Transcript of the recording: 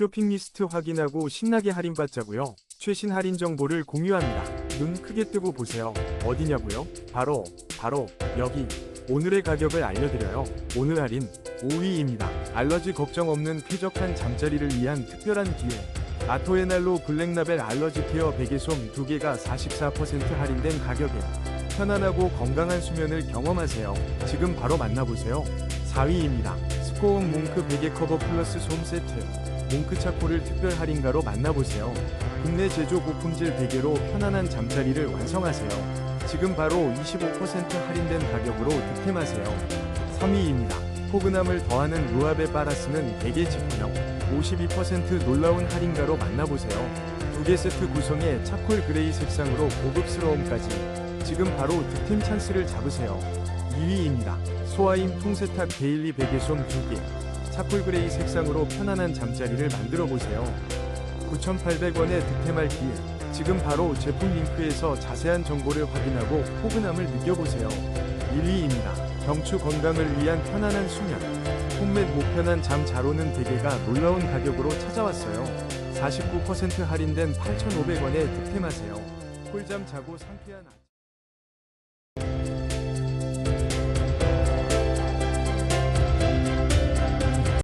쇼핑 리스트 확인하고 신나게 할인받자고요. 최신 할인 정보를 공유합니다. 눈 크게 뜨고 보세요. 어디냐고요? 바로 바로 여기. 오늘의 가격을 알려드려요. 오늘 할인 5위입니다. 알러지 걱정 없는 쾌적한 잠자리를 위한 특별한 기회. 아토에날로 블랙라벨 알러지 케어 베개솜 2개가 44% 할인된 가격에 편안하고 건강한 수면을 경험하세요. 지금 바로 만나보세요. 4위입니다. 스코어 몽크 베개 커버 플러스 솜 세트. 몽크 차코를 특별 할인가로 만나보세요. 국내 제조 고품질 베개로 편안한 잠자리를 완성하세요. 지금 바로 25% 할인된 가격으로 득템하세요. 3위입니다. 포근함을 더하는 루아베 바라스는 베개 제품형 52% 놀라운 할인가로 만나보세요. 두 개 세트 구성의 차콜 그레이 색상으로 고급스러움까지 지금 바로 득템 찬스를 잡으세요. 2위입니다. 소아임 통세탁 데일리 베개솜 2개 차콜 그레이 색상으로 편안한 잠자리를 만들어 보세요. 9,800원에 득템할 기회. 지금 바로 제품 링크에서 자세한 정보를 확인하고 포근함을 느껴보세요. 1위입니다. 경추 건강을 위한 편안한 수면. 홈맷 목편한 잠 잘 오는 베개가 놀라운 가격으로 찾아왔어요. 49% 할인된 8,500원에 득템하세요. 꿀잠 자고 상쾌한 아침.